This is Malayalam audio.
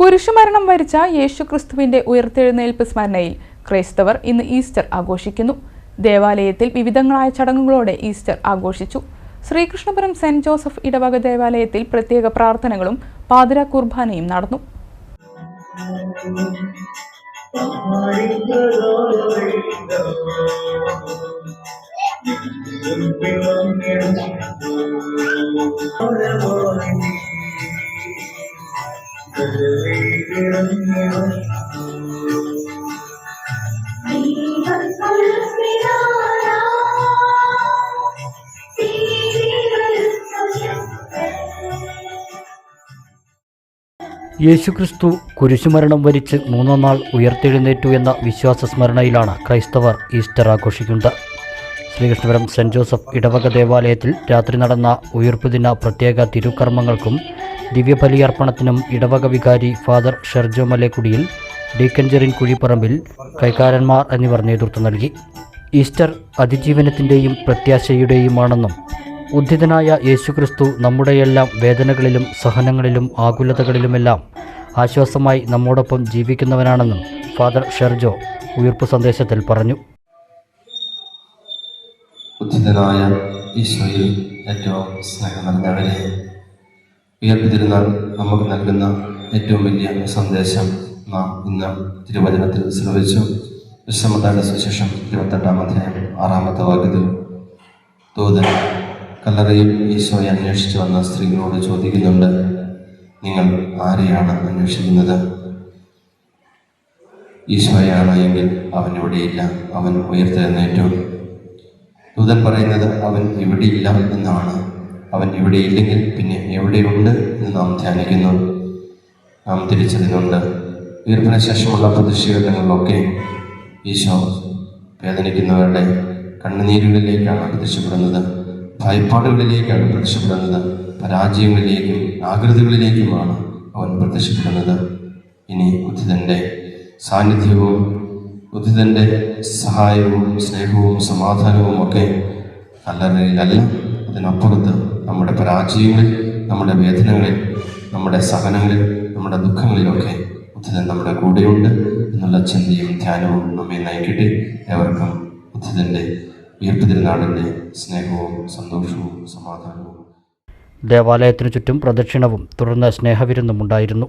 കുരിശുമരണം വരിച്ച യേശുക്രിസ്തുവിന്റെ ഉയർത്തെഴുന്നേൽപ്പ് സ്മരണയിൽ ക്രൈസ്തവർ ഇന്ന് ഈസ്റ്റർ ആഘോഷിക്കുന്നു. ദേവാലയത്തിൽ വിവിധങ്ങളായ ചടങ്ങുകളോടെ ഈസ്റ്റർ ആഘോഷിച്ചു. ശ്രീകൃഷ്ണപുരം സെന്റ് ജോസഫ് ഇടവക ദേവാലയത്തിൽ പ്രത്യേക പ്രാർത്ഥനകളും പാതിര കുർബാനയും നടന്നു. യേശുക്രിസ്തു കുരിശുമരണം വരിച്ച് മൂന്നാം നാൾ ഉയർത്തെഴുന്നേറ്റു എന്ന വിശ്വാസ സ്മരണയിലാണ് ക്രൈസ്തവർ ഈസ്റ്റർ ആഘോഷിക്കുന്നത്. ശ്രീകൃഷ്ണപുരം സെന്റ് ജോസഫ് ഇടവക ദേവാലയത്തിൽ രാത്രി നടന്ന ഉയർപ്പ് ദിന പ്രത്യേക തിരുക്കർമ്മങ്ങൾക്കും ദിവ്യബലിയർപ്പണത്തിനും ഇടവക വികാരി ഫാദർ ഷെർജോ മലേക്കുടിയിൽ ഡീക്കൻ കുഴിപ്പറമ്പിൽ കൈക്കാരന്മാർ എന്നിവർ നേതൃത്വം നൽകി. ഈസ്റ്റർ അതിജീവനത്തിന്റെയും പ്രത്യാശയുടെയുമാണെന്നും ഉദ്ധിതനായ യേശുക്രിസ്തു നമ്മുടെയെല്ലാം വേദനകളിലും സഹനങ്ങളിലും ആകുലതകളിലുമെല്ലാം ആശ്വാസമായി നമ്മോടൊപ്പം ജീവിക്കുന്നവനാണെന്നും ഫാദർ ഷെർജോ ഉയർപ്പ് സന്ദേശത്തിൽ പറഞ്ഞു. ഉദ്ധിതനായ ഈശോയിൽ ഏറ്റവും സ്നേഹം നിറഞ്ഞവരെ ഉയർപ്പ് തിരുനാൾ നമുക്ക് നൽകുന്ന ഏറ്റവും വലിയ സന്ദേശം നാം ഇന്ന് തിരുവചനത്തിൽ ശ്രമിച്ചു വിശ്രമത്തായുടെ സുശേഷം ഇരുപത്തെട്ടാം അധ്യായം ആറാമത്തെ വാക്യത്തിൽ ദൂതൻ കല്ലറയിൽ ഈശോയെ അന്വേഷിച്ചു വന്ന സ്ത്രീകളോട് ചോദിക്കുന്നുണ്ട് നിങ്ങൾ ആരെയാണ് അന്വേഷിക്കുന്നത്? ഈശോയാണ് എങ്കിൽ അവൻ ഇവിടെയില്ല അവൻ ഉയർത്തെഴുന്നേറ്റു. ദൂതൻ പറയുന്നത് അവൻ ഇവിടെയില്ല എന്നാണ്. അവൻ ഇവിടെയില്ലെങ്കിൽ പിന്നെ എവിടെയുണ്ട് എന്ന് നാം ധ്യാനിക്കുന്നു. നാം തിരിച്ചതിനുണ്ട് ഉയർപ്പിന് ശേഷമുള്ള പ്രതിഷേധങ്ങളിലൊക്കെ ഈശോ വേദനിക്കുന്നവരുടെ കണ്ണുനീരുകളിലേക്കാണ് പ്രത്യക്ഷപ്പെടുന്നത്. ഭയപ്പാടുകളിലേക്കാണ് പ്രത്യക്ഷപ്പെടുന്നത്. പരാജയങ്ങളിലേക്കും ആകൃതികളിലേക്കുമാണ് അവൻ പ്രത്യക്ഷപ്പെടുന്നത്. ഇനി ഉദ്ധിതന്റെ സാന്നിധ്യവും ഉദിതന്റെ സഹായവും സ്നേഹവും സമാധാനവും ഒക്കെ കല്ലറയിലല്ല അതിനപ്പുറത്ത് നമ്മുടെ പരാജയങ്ങളിൽ നമ്മുടെ വേദനകളിൽ നമ്മുടെ സഹനങ്ങളിൽ നമ്മുടെ ദുഃഖങ്ങളിലൊക്കെ ബുദ്ധൻ നമ്മുടെ കൂടെയുണ്ട് എന്നുള്ള ചിന്തയും ധ്യാനവും നമ്മെ നയിക്കട്ടെ. ഏവർക്കും ബുദ്ധന്റെ ഉയർപ്പ് തിരുനാളിന്റെ സ്നേഹവും സന്തോഷവും സമാധാനവും. ദേവാലയത്തിനു ചുറ്റും പ്രദക്ഷിണവും തുടർന്ന് സ്നേഹവിരുന്നും ഉണ്ടായിരുന്നു